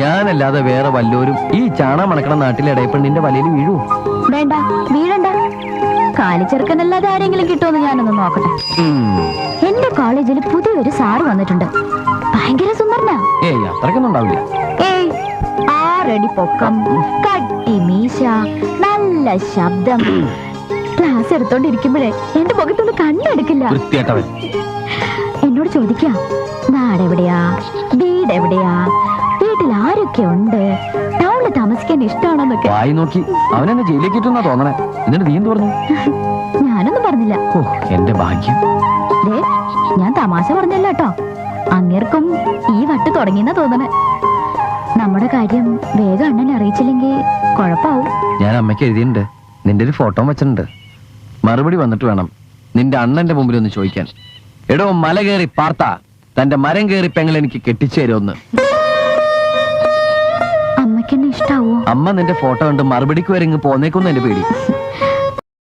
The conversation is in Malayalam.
ഞാനല്ലാതെ വേറെ വല്ലോരും ഈ ചാണ മണക്കണ നാട്ടിലെ ഇടയപ്പെണ്ണിന്റെ വലയിൽ വീഴൂ വേണ്ട വീഴണ്ട. കാലിച്ചെറുക്കനല്ലാതെ ആരെങ്കിലും കിട്ടുമെന്ന് ഞാനൊന്ന് നോക്കട്ടെ. എന്റെ കോളേജിൽ പുതിയൊരു സാറ് വന്നിട്ടുണ്ട്. ഭയങ്കര സുന്ദരനാ. ഏയ് ഉണ്ടാവില്ല. ഏയ് ആറടി പൊക്കം കട്ടി മീശ നല്ല ശബ്ദം. ക്ലാസ് എടുത്തോണ്ടിരിക്കുമ്പോഴേ എന്റെ മുഖത്തൊന്ന് കണ്ണെടുക്കില്ല. എന്നോട് ചോദിക്കാം നാടെവിടെയാ? താമസിക്കാൻ ഇഷ്ടമാണോന്നൊക്കെ വായി നോക്കി. അവനെന്നെ ഇട്ടെന്നാ തോന്നണേ. എന്നിട്ട് നീ എന്ത് പറഞ്ഞു? ഞാനൊന്നും പറഞ്ഞില്ല. ഓ എന്റെ ഭാഗ്യം. ഞാൻ തമാശ പറഞ്ഞല്ല കേട്ടോ. അങ്ങേർക്കും ഈ വട്ട് തുടങ്ങിയെന്നാ തോന്നണേ. നമ്മുടെ കാര്യം വേഗം അണ്ണനെ അറിയിച്ചില്ലെങ്കിൽ കുഴപ്പാവും ഞാൻ അമ്മയ്ക്ക് എഴുതിയിട്ടുണ്ട്. നിന്റെ ഒരു ഫോട്ടോ വെച്ചിട്ടുണ്ട്. മറുപടി വന്നിട്ട് വേണം നിന്റെ അണ്ണന്റെ മുമ്പിൽ ഒന്ന് ചോദിക്കാൻ. എടോ മല കയറി പാർത്ത. തന്റെ മരം കയറി പെങ്ങൾ എനിക്ക് കെട്ടിച്ചു അമ്മ നിന്റെ ഫോട്ടോ കണ്ട് മറുപടിക്ക് വരെ ഇങ്ങ് പോന്നേക്കൊന്നും എന്റെ പേടി.